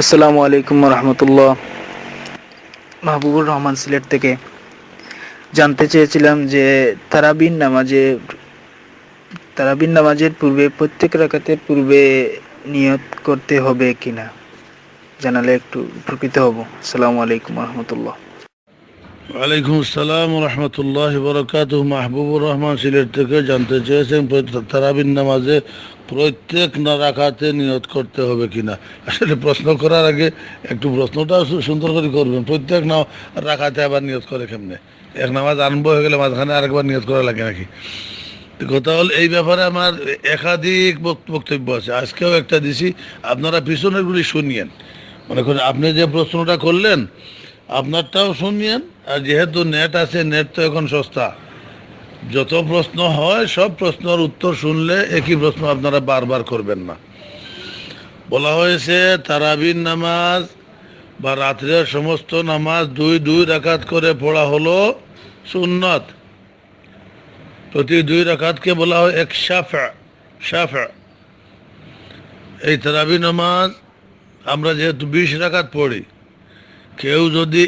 আসসালামু আলাইকুম রহমতুল্লাহ মাহবুবুর রহমান সিলেট থেকে জানতে চেয়েছিলাম যে তারাবিন নামাজে, তারাবিন নামাজের পূর্বে প্রত্যেক রাকাতের পূর্বে নিয়ত করতে হবে কিনা? জানালে একটু উপকৃত হব। আসসালামু আলাইকুম রহমতুল্লাহ ওয়ালাইকুম আসসালাম রহমতুল্লাহ বরকাত মাহবুবুর রহমান সিলেট থেকে জানতে চেয়েছেন তারাবিন নামাজে প্রত্যেক না রাখাতে নিয়ত করতে হবে কিনা। আসলে প্রশ্ন করার আগে একটু প্রশ্নটা সুন্দর করে করবেন। প্রত্যেক না রাখাতে আবার নিয়ত করে কেমনে? এক নামাজ আরম্ভ হয়ে গেলে মাঝখানে আরেকবার নিয়ত করা লাগে নাকি? কথা হল, এই ব্যাপারে আমার একাধিক বক্তব্য আছে। আজকেও একটা দিছি। আপনারা পিছনেরগুলি শুনিয়েন। মনে করেন, আপনি যে প্রশ্নটা করলেন আপনারটাও শুনিয়েন, আর যেহেতু নেট আছে, নেট তো এখন সস্তা। যত প্রশ্ন হয়, সব প্রশ্নের উত্তর শুনলে একই প্রশ্ন আপনারা বারবার করবেন না। বলা হয়েছে তারাবিন নামাজ বা রাত্রের সমস্ত নামাজ দুই দুই রাকাত করে পড়া হলো সুন্নত। প্রতি দুই রাকাতকে বলা হয় এক শাফা এই তারাবি নামাজ আমরা যেহেতু বিশ রাকাত পড়ি কেউ যদি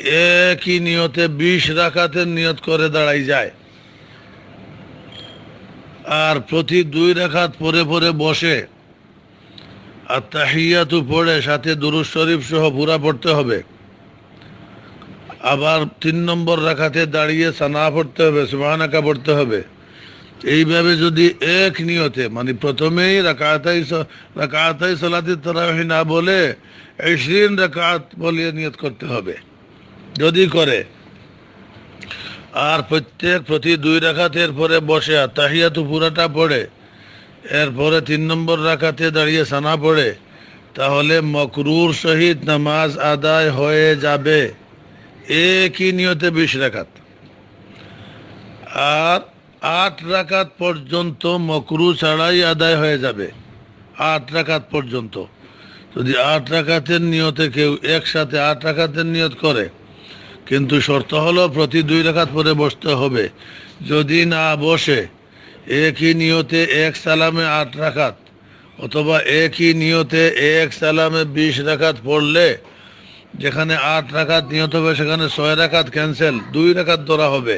একই নিয়তে বিশ রাখাতের নিয়ত করে দাঁড়াই যায়, আর প্রতি দুই রাকাত পরে পরে বসে, আর তাহিয়াতু পড়ে, সাথে দুরুজ শরীফ সহ পুরা পড়তে হবে। আবার তিন নম্বর রাখাতে দাঁড়িয়ে সানা পড়তে হবে, সুবাহানাকা পড়তে হবে। এইভাবে যদি এক নিয়তে মানে প্রথমেই রাকাতাই রাকাতাই সলাতি তারাহি না বলে ইশরিন রাকাত বলিয়ে নিয়ত করতে হবে। যদি করে, আর প্রত্যেক প্রতি দুই রাখাতের পরে বসে তাহিয়াতু পুরাটা পড়ে, এরপরে তিন নম্বর রাখাতে দাঁড়িয়ে সানা পড়ে, তাহলে মকরুর সহিত নামাজ আদায় হয়ে যাবে। একই নিয়তে বিশ রাকাত। আর আট রাকাত পর্যন্ত মকরু ছাড়াই আদায় হয়ে যাবে। আট রাকাত পর্যন্ত। যদি আট রাকাতের নিয়তে কেউ একসাথে আট রাকাতের নিয়ত করে, কিন্তু শর্ত হলো প্রতি দুই রাকাত পরে বসতে হবে। যদি না বসে, একই নিয়তে এক সালামে আট রাকাত অথবা একই নিয়তে এক সালামে বিশ রাকাত পড়লে, যেখানে আট রাকাত নিয়ত হবে সেখানে ছয় রাকাত ক্যান্সেল, দুই রাকাত ধরা হবে।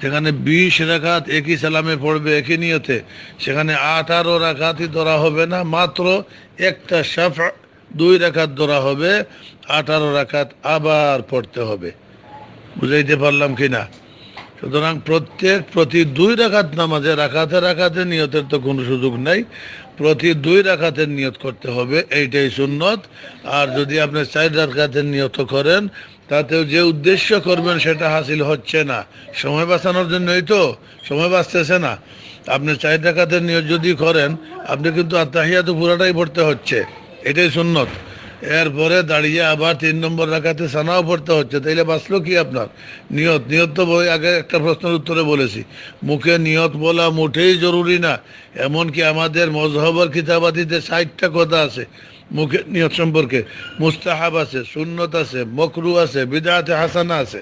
যেখানে বিশ রাখাত একই সালামে পড়বে, একই নিয়তে। সেখানে আঠারো রাখাতই ধরা হবে না, মাত্র একটা সাফ দুই রাখাত ধরা হবে, আঠারো রাখাত আবার পড়তে হবে। বুঝাইতে পারলাম কি না সুতরাং প্রত্যেক প্রতি দুই রাখাত নামাজে, রাখাতে রাখাতে নিয়তের তো কোনো সুযোগ নাই। প্রতি দুই রাখাতের নিয়ত করতে হবে, এইটাই সুন্নত। আর যদি আপনি চার রাখাতের নিয়ত করেন, তাতেও যে উদ্দেশ্য করবেন সেটা হাসিল হচ্ছে না। সময় বাঁচানোর জন্যই তো, সময় বাঁচতেছে না। আপনি চার রাখাতের নিয়ত যদি করেন, আপনি কিন্তু আত্মাহিয়া তো পুরাটাই পড়তে হচ্ছে। এটাই সুন্নত। এরপরে দাঁড়িয়ে আবার তিন নম্বর রাখাতে সানাও পড়তে হচ্ছে। তাইলে বাঁচলো কি আপনার? নিয়ত নিয়ত তো বই আগে একটা প্রশ্নের উত্তরে বলেছি। মুখে নিয়ত বলা মোটেই জরুরি না, এমনকি আমাদের মজহবর খিতাবাদিতে ষাটটা কথা আছে মুখে নিয়ত সম্পর্কে। মুস্তাহাব আছে, সুন্নত আছে, মকরু আছে বিদাতে হাসানা আছে।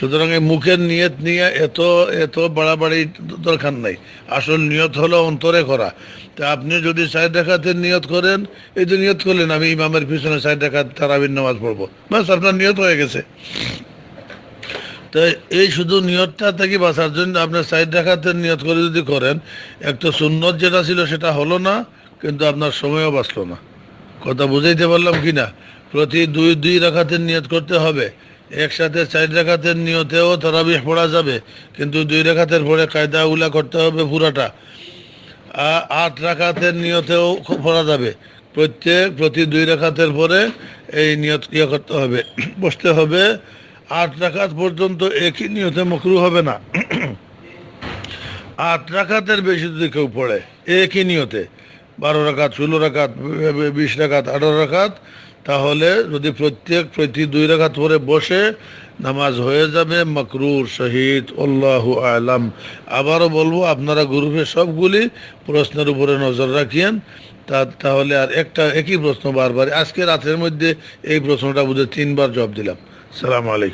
সুতরাং এই মুখের নিয়ত নিয়ে এত এত বাড়াবাড়ি দরকার নাই। আসল নিয়ত হলো অন্তরে করা। তা আপনি যদি সাইড দেখাতে নিয়ত করেন, এই যে নিয়ত করলেন, আমি ইমামের পিছনে সাইড দেখা তারাবির নামাজ পড়ব। ব্যাস, আপনার নিয়ত হয়ে গেছে। তো এই শুধু নিয়তটা থেকে বাঁচার জন্য আপনার সাইড দেখাতে নিয়ত করে যদি করেন, একটা সুন্নত যেটা ছিল সেটা হলো না, কিন্তু আপনার সময়ও বাঁচলো না। কথা বুঝাইতে পারলাম কি না প্রতি দুই দুই রাখাতের নিয়ত করতে হবে। একসাথে চার রাখাতের নিয়তেও তারাবিহ পড়া যাবে, কিন্তু দুই রেখাতের পরে কায়দা উলা করতে হবে পুরাটা। আট রাখাতের নিয়তেও পড়া যাবে। প্রত্যেক, প্রতি দুই রেখাতের পরে এই নিয়ত ইয়ে করতে হবে। বসতে হবে। আট রাখাত পর্যন্ত একই নিয়তে মকরু হবে না। আট রাখাতের বেশি যদি কেউ পড়ে, একই নিয়তে, বারো রাখাত, ষোলো রাখাত, বিশ রাখাত, আঠারো রাখাত তাহলে যদি প্রত্যেক, প্রতি দুই রেখাত করে বসে নামাজ হয়ে যাবে, মকরুর, শহীদ, আল্লাহ আলাম। আবারও বলব, আপনারা গ্রুপে সবগুলি প্রশ্নের উপরে নজর রাখিয়েন। তা, তাহলে আর একটা একই প্রশ্ন বারবার। আজকে রাতের মধ্যে এই প্রশ্নটা বুঝে তিনবার জবাব দিলাম। সালাম আলাইকুম।